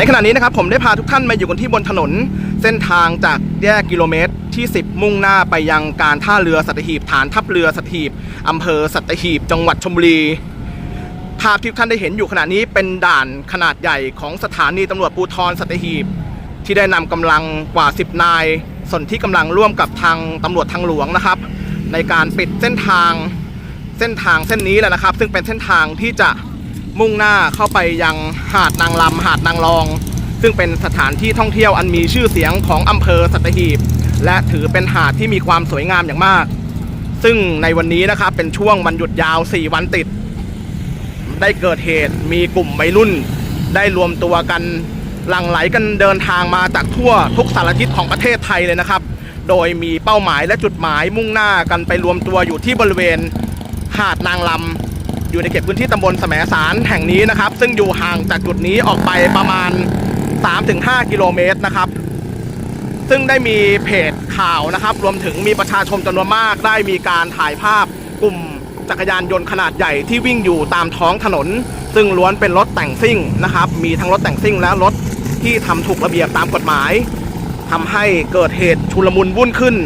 ในขณะนี้นะครับผมได้พาทุกท่านมาอยู่กันที่บนถนน เส้นทางจากแยกกิโลเมตรที่ 10 มุ่งหน้าไปยังการท่าเรือสัตหีบฐานทัพเรือสัตหีบอำเภอสัตหีบจังหวัดชลบุรี ภาพที่ทุกท่านได้เห็นอยู่ขณะนี้เป็นด่านขนาดใหญ่ของสถานีตำรวจภูธรสัตหีบ ที่ได้นำกำลังกว่า 10 นายส่วนที่กำลังร่วมกับทางตำรวจทางหลวงนะครับ ในการปิดเส้นทางเส้นทางเส้นนี้แหละนะครับ ซึ่งเป็นเส้นทางที่จะ มุ่งหน้าเข้าไปยังหาดนางลำหาดนางรอง ซึ่งเป็นสถานที่ท่องเที่ยวอันมีชื่อเสียงของอำเภอสัตหีบ และถือเป็นหาดที่มีความสวยงามอย่างมาก ซึ่งในวันนี้นะครับเป็นช่วงวันหยุดยาว 4 วันติด ได้เกิดเหตุมีกลุ่มวัยรุ่น ได้รวมตัวกันหลั่งไหลกันเดินทางมาจากทั่วทุกสารทิศของประเทศไทยเลยนะครับ โดยมีเป้าหมายและจุดหมายมุ่งหน้ากันไปรวมตัวอยู่ที่บริเวณหาดนางลำ อยู่ในเขตพื้นที่ตำบลแสมสารแห่งนี้นะครับ ซึ่งอยู่ห่างจากจุดนี้ออกไปประมาณ 3-5 กิโลเมตรนะครับ ซึ่งได้มีเพจข่าวนะครับ รวมถึงมีประชาชนจำนวนมาก ได้มีการถ่ายภาพกลุ่มจักรยานยนต์ขนาดใหญ่ที่วิ่งอยู่ตามท้องถนน ซึ่งล้วนเป็นรถแต่งซิ่งนะครับ มีทั้งรถแต่งซิ่งและรถที่ทำถูกระเบียบตามกฎหมายทำให้เกิดเหตุชุลมุนวุ่นขึ้น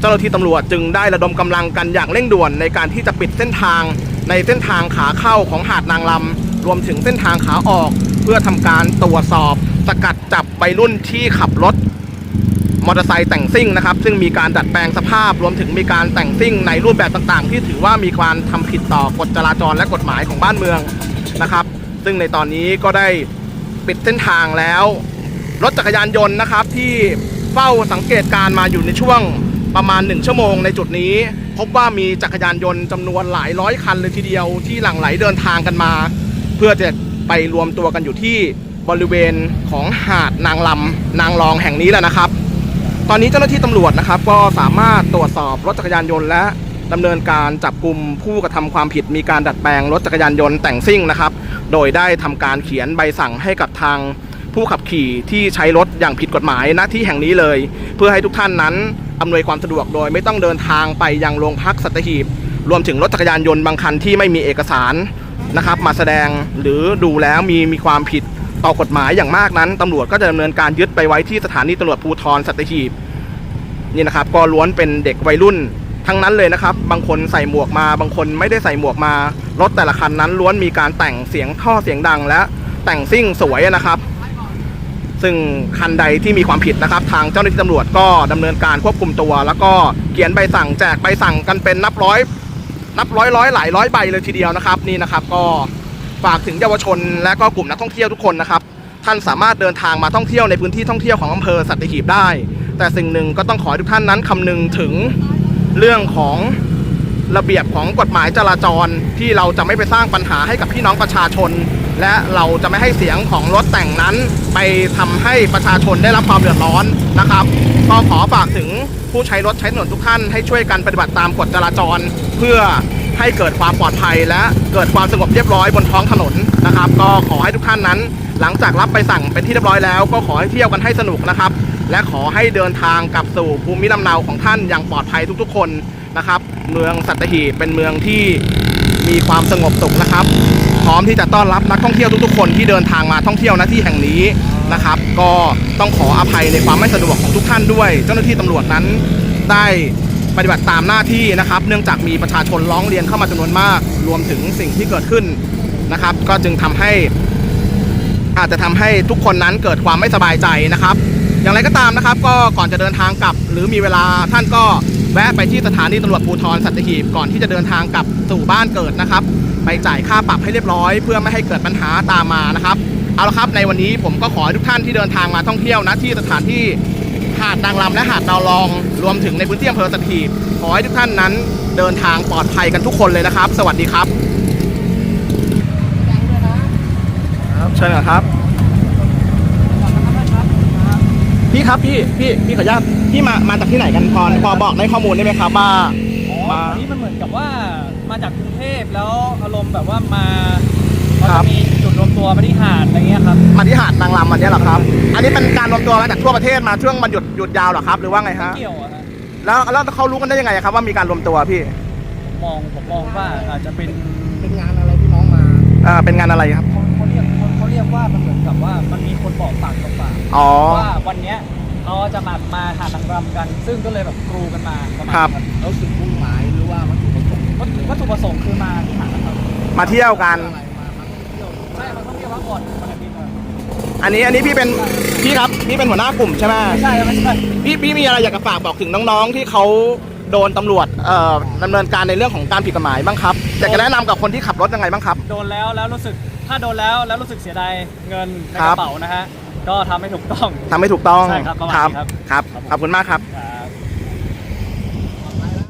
เจ้าหน้าที่ตำรวจจึงได้ระดมกำลังกันอย่างเร่งด่วนในการที่จะปิดเส้นทาง ในเส้นทางขาเข้าของหาดนางลำรวมถึงเส้นทางขาออก เพื่อทำการตรวจสอบ สกัดจับวัยรุ่นที่ขับรถมอเตอร์ไซค์แต่งซิ่งนะครับซึ่งมีการดัดแปลงสภาพ รวมถึงมีการแต่งซิ่งในรูปแบบต่างๆ ที่ถือว่ามีการทำผิดต่อกฎจราจรและกฎหมายของบ้านเมืองนะครับ ซึ่งในตอนนี้ก็ได้ปิดเส้นทางแล้ว รถจักรยานยนต์นะครับที่เฝ้าสังเกตการมาอยู่ในช่วงประมาณ 1 ชั่วโมงในจุดนี้ พบว่ามีจักรยานยนต์จำนวนหลายร้อยคันเลยทีเดียวที่หลั่งไหลเดินทางกันมา เพื่อจะไปรวมตัวกันอยู่ที่บริเวณของหาดนางลำนางรองแห่งนี้แหละนะครับ ตอนนี้เจ้าหน้าที่ตำรวจนะครับ ก็สามารถตรวจสอบรถจักรยานยนต์และดำเนินการจับกลุ่มผู้กระทำความผิดมีการดัดแปลงรถจักรยานยนต์แต่งซิ่งนะครับ โดยได้ทำการเขียนใบสั่งให้กับทางผู้ขับขี่ที่ใช้รถอย่างผิดกฎหมายณที่แห่งนี้เลย เพื่อให้ทุกท่านนั้น อำนวยความสะดวกโดยไม่ต้องเดินทางไปยังโรงพักสัตหีบ รวมถึงรถจักรยานยนต์บางคันที่ไม่มีเอกสารนะครับ มาแสดงหรือดูแล้วมีมีความผิดต่อกฎหมายอย่างมากนั้นตำรวจก็จะดำเนินการยึดไปไว้ที่สถานีตำรวจภูธรสัตหีบนี่นะครับก็ล้วนเป็นเด็กวัยรุ่นทั้งนั้นเลยนะครับ บางคนใส่หมวกมา บางคนไม่ได้ใส่หมวกมารถแต่ละคันนั้นล้วนมีการแต่งเสียงท่อเสียงดังและแต่งซิ่งสวยนะครับ ซึ่งคันใดที่มีความผิดนะครับ ทางเจ้าหน้าที่ตำรวจก็ดำเนินการควบคุมตัว แล้วก็เขียนใบสั่งแจกใบสั่งกันเป็นนับร้อย นับร้อยร้อยหลายร้อยใบเลยทีเดียวนะครับนี่นะครับ ก็ฝากถึงเยาวชน และก็กลุ่มนักท่องเที่ยวทุกคนนะครับ ท่านสามารถเดินทางมาท่องเที่ยวในพื้นที่ท่องเที่ยวของอำเภอสัตหีบได้ แต่สิ่งหนึ่งก็ต้องขอให้ทุกท่านนั้นคำนึงถึงเรื่องของระเบียบของกฎหมายจราจรที่เราจะไม่ไปสร้างปัญหาให้กับพี่น้องประชาชน และเราจะไม่ให้เสียงของรถแต่งนั้น ไปทำให้ประชาชนได้รับความเดือดร้อนนะครับ ก็ขอฝากถึงผู้ใช้รถใช้ถนนทุกท่านให้ช่วยกันปฏิบัติตามกฎจราจร เพื่อให้เกิดความปลอดภัย และเกิดความสงบเรียบร้อยบนท้องถนนนะครับ ก็ขอให้ทุกท่านนั้น หลังจากรับใบสั่งเป็นที่เรียบร้อยแล้ว ก็ขอให้เที่ยวกันให้สนุกนะครับ และขอให้เดินทางกลับสู่ภูมิลำเนาของท่านอย่างปลอดภัยทุกๆ คนนะครับ เมืองสัตหีบเป็นเมืองที่มีความสงบสุขนะครับ พร้อมที่จะต้อนรับนักท่องเที่ยวทุกๆคนที่เดินทางมาท่องเที่ยวณที่แห่งนี้นะครับ ก็ต้องขออภัยในความไม่สะดวกของทุกท่านด้วย เจ้าหน้าที่ตำรวจนั้นได้ปฏิบัติตามหน้าที่นะครับ เนื่องจากมีประชาชนร้องเรียนเข้ามาจำนวนมาก รวมถึงสิ่งที่เกิดขึ้นนะครับ ก็จึงทำให้อาจจะทำให้ทุกคนนั้นเกิดความไม่สบายใจนะครับ อย่างไรก็ตามนะครับ ก็ก่อนจะเดินทางกลับ หรือมีเวลาท่านก็แวะไปที่สถานีตำรวจภูธรสัตหีบก่อนที่จะเดินทางกลับสู่บ้านเกิดนะครับ ไปจ่ายค่าปรับให้เรียบร้อย เพื่อไม่ให้เกิดปัญหาตามมานะครับเอาละครับในวันนี้ผมก็ขอให้ทุกท่านที่เดินทางมาท่องเที่ยวนะที่สถานที่หาดนางรำและหาดดาวรอง รวมถึงในพื้นที่อำเภอสัตหีบขอให้ทุกท่านนั้นเดินทางปลอดภัยกันทุกคนเลยนะครับ สวัสดีครับเชิญครับ พี่ครับพี่พี่พี่ขออนุญาตพี่มามาจากที่ไหนกันพอพอบอกได้ข้อมูลได้ไหมครับว่า อ๋อมาอันนี้มันเหมือนกับว่ามาจากกรุงเทพแล้วอารมณ์แบบว่ามาครัเราบจะมีจุดรวมตัวมาที่หาดอะไรเงี้ยครับมาที่หาดนางรำวันนี้เหรอครับ อันนี้เป็นการรวมตัวมาจากทั่วประเทศมาช่วงมันหยุดหยุดยาวเหรอครับหรือว่าไงฮะเกี่ยวอะฮะแล้วแล้วเขารู้กันได้ยังไงครับว่ามีการรวมตัวพี่ผมมองผมมองว่าอาจจะเป็นเป็นงานอะไรที่น้องมา อ่าเป็นงานอะไรครับเขาเขาเรีย กเขาเขาเรียกว่าว่ามันเหมือนกับว่ามันมีคนบอกปากต่อปากอ๋อ ว่าวันเนี้ยเขาจะมามาหานางรำกัน ซึ่งก็เลยแบบกรูกันมาประมาณครับ นั้นแล้วจุดมุ่งหมายหรือว่าวัตถุประสงค์วัตถุวัตถุประสงค์คือมาที่หานางรำมาเที่ยวกัน อะไรมามาท่องเที่ยวใช่มาท่องเที่ยวพักผ่อนวันอาทิตย์มาอันนี้อันนี้พี่เป็นพี่ครับพี่เป็นหัวหน้ากลุ่มใช่ไหมไม่ใช่ไม่ใช่พี่พี่มีอะไรอยากจะฝากบอกถึงน้องๆที่เขา โดนตำรวจเอ่อดำเนินการในเรื่องของการผิดกฎหมายบ้างครับอยากจะแนะนำกับคนที่ขับรถยังไงบ้างครับ โดนแล้วแล้วรู้สึกถ้าโดนแล้วแล้วรู้สึกเสียดายเงินในครักบ ระเป๋านะฮะก็ทำให้ถูกต้อง ทำให้ถูกต้องใช่ครับประมาณนี้ครับ ครับ ขอบคุณมากครับ ครับ